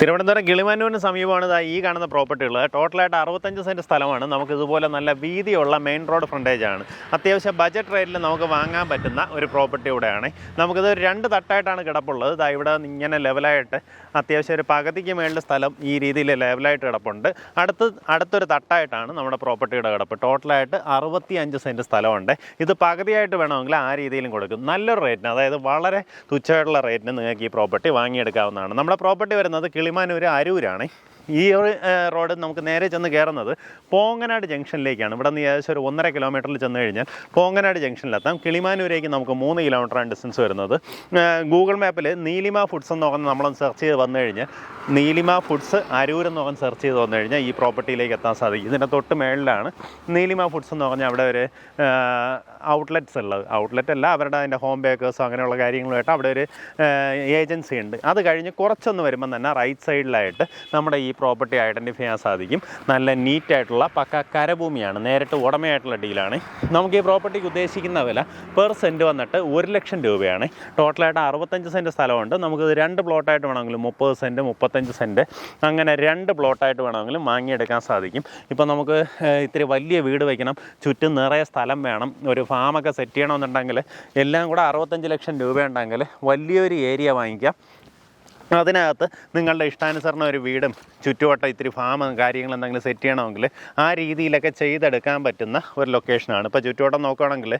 തിരുവനന്തപുരം കിളിമാനൂരിന് സമീപമാണ് ഈ കാണുന്ന പ്രോപ്പർട്ടികൾ ടോട്ടലായിട്ട് അറുപത്തഞ്ച് സെന്റ് സ്ഥലമാണ്. നമുക്ക് ഇതുപോലെ നല്ല വീതിയുള്ള മെയിൻ റോഡ് ഫ്രണ്ടേജ് ആണ്. അത്യാവശ്യം ബജറ്റ് റേറ്റിൽ നമുക്ക് വാങ്ങാൻ പറ്റുന്ന ഒരു പ്രോപ്പർട്ടി ഇവിടെയാണ് നമുക്കിത് രണ്ട് തട്ടായിട്ടാണ് കിടപ്പുള്ളത്. ഇതാ ഇവിടെ ഇങ്ങനെ ലെവലായിട്ട് അത്യാവശ്യം ഒരു പകുതിക്ക് മേളിൽ സ്ഥലം ഈ രീതിയിൽ ലെവലായിട്ട് കിടപ്പുണ്ട്. അടുത്ത് അടുത്തൊരു തട്ടായിട്ടാണ് നമ്മുടെ പ്രോപ്പർട്ടിയുടെ കിടപ്പ്. ടോട്ടലായിട്ട് അറുപത്തി അഞ്ച് സെന്റ് സ്ഥലമുണ്ട്. ഇത് പകുതിയായിട്ട് വേണമെങ്കിൽ ആ രീതിയിലും കൊടുക്കും. നല്ലൊരു റേറ്റിന് അതായത് വളരെ തുച്ഛമായിട്ടുള്ള റേറ്റിന് നിങ്ങൾക്ക് ഈ പ്രോപ്പർട്ടി വാങ്ങിയെടുക്കാവുന്നതാണ്. നമ്മുടെ പ്രോപ്പർട്ടി വരുന്നത് കിളിമാനൂർ അരൂരാണ്. ഈ ഒരു റോഡ് നമുക്ക് നേരെ ചെന്ന് കയറുന്നത് പോങ്ങനാട് ജംഗ്ഷനിലേക്കാണ്. ഇവിടെ നിന്ന് ഏകദേശം ഒരു ഒന്നര കിലോമീറ്ററിൽ ചെന്ന് കഴിഞ്ഞാൽ പോങ്ങനാട് ജംഗ്ഷനിലെത്താം. കിളിമാനൂരേക്ക് നമുക്ക് മൂന്ന് കിലോമീറ്ററാണ് ഡിസ്റ്റൻസ് വരുന്നത്. ഗൂഗിൾ മാപ്പിൽ നീലിമ ഫുഡ്സ് എന്ന് പറഞ്ഞ് നമ്മളൊന്ന് സെർച്ച് ചെയ്ത് വന്നു കഴിഞ്ഞാൽ നീലിമ ഫുഡ്സ് അരൂർ എന്ന് പറഞ്ഞ് സെർച്ച് ചെയ്ത് വന്നു കഴിഞ്ഞാൽ ഈ പ്രോപ്പർട്ടിയിലേക്ക് എത്താൻ സാധിക്കും. ഇതിന്റെ തൊട്ട് മേളിലാണ് നീലിമ ഫുഡ്സ് എന്ന് പറഞ്ഞാൽ അവിടെ ഒരു ഔട്ട്ലെറ്റ്സ് ഉള്ളത്. ഔട്ട്ലെറ്റ് അല്ല അവരുടെ അതിന്റെ ഹോം ബേക്കേഴ്സും അങ്ങനെയുള്ള കാര്യങ്ങളുമായിട്ട് അവിടെ ഒരു ഏജൻസി ഉണ്ട്. അത് കഴിഞ്ഞ് കുറച്ചൊന്ന് വരുമ്പം തന്നെ റൈറ്റ് സൈഡിലായിട്ട് നമ്മുടെ ഈ പ്രോപ്പർട്ടി ഐഡന്റിഫൈ ചെയ്യാൻ സാധിക്കും. നല്ല നീറ്റായിട്ടുള്ള പക്ക കരഭൂമിയാണ്. നേരിട്ട് ഉടമയായിട്ടുള്ള ഡീലാണ് നമുക്ക് ഈ പ്രോപ്പർട്ടിക്ക് ഉദ്ദേശിക്കുന്ന വില പെർ സെന്റ് വന്നിട്ട് ഒരു ലക്ഷം രൂപയാണ്. ടോട്ടലായിട്ട് അറുപത്തഞ്ച് സെന്റ് സ്ഥലമുണ്ട്. നമുക്ക് രണ്ട് പ്ലോട്ടായിട്ട് വേണമെങ്കിലും മുപ്പത് സെന്റ് മുപ്പത്തഞ്ച് സെന്റ് അങ്ങനെ രണ്ട് പ്ലോട്ടായിട്ട് വേണമെങ്കിലും വാങ്ങിയെടുക്കാൻ സാധിക്കും. ഇപ്പോൾ നമുക്ക് ഇത്തിരി വലിയ വീട് വയ്ക്കണം ചുറ്റും നിറയെ സ്ഥലം വേണം. ഒരു ഫാമൊക്കെ സെറ്റ് ചെയ്യണമെന്നുണ്ടെങ്കിൽ എല്ലാം കൂടെ അറുപത്തഞ്ച് ലക്ഷം രൂപ ഉണ്ടെങ്കിൽ വലിയൊരു ഏരിയ വാങ്ങിക്കാം. അതിനകത്ത് നിങ്ങളുടെ ഇഷ്ടാനുസരണം ഒരു വീടും ചുറ്റുവട്ടം ഇത്തിരി ഫാമും കാര്യങ്ങൾ എന്തെങ്കിലും സെറ്റ് ചെയ്യണമെങ്കിൽ ആ രീതിയിലൊക്കെ ചെയ്തെടുക്കാൻ പറ്റുന്ന ഒരു ലൊക്കേഷനാണ് ഇപ്പോൾ ചുറ്റുവട്ടം നോക്കുകയാണെങ്കിൽ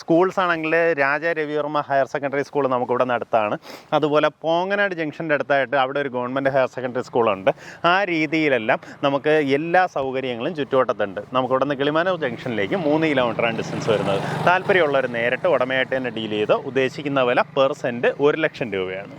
സ്കൂൾസ് ആണെങ്കിൽ Raja Ravivarma higher secondary school നമുക്കിവിടെ നടത്താണ്. അതുപോലെ പോങ്ങനാട് ജംഗ്ഷന്റെ അടുത്തായിട്ട് അവിടെ ഒരു ഗവൺമെന്റ് ഹയർ സെക്കൻഡറി സ്കൂളുണ്ട് ആ രീതിയിലെല്ലാം നമുക്ക് എല്ലാ സൗകര്യങ്ങളും ചുറ്റുവട്ടത്തുണ്ട്. നമുക്കിവിടെ നിന്ന് കിളിമാനൂർ ജംഗ്ഷനിലേക്ക് മൂന്ന് കിലോമീറ്ററാണ് ഡിസ്റ്റൻസ് വരുന്നത്. താല്പര്യമുള്ളവർ നേരിട്ട് ഉടമയായിട്ട് തന്നെ ഡീൽ ചെയ്ത് ഉദ്ദേശിക്കുന്ന വില പെർ സെന്റ് ഒരു ലക്ഷം രൂപയാണ്.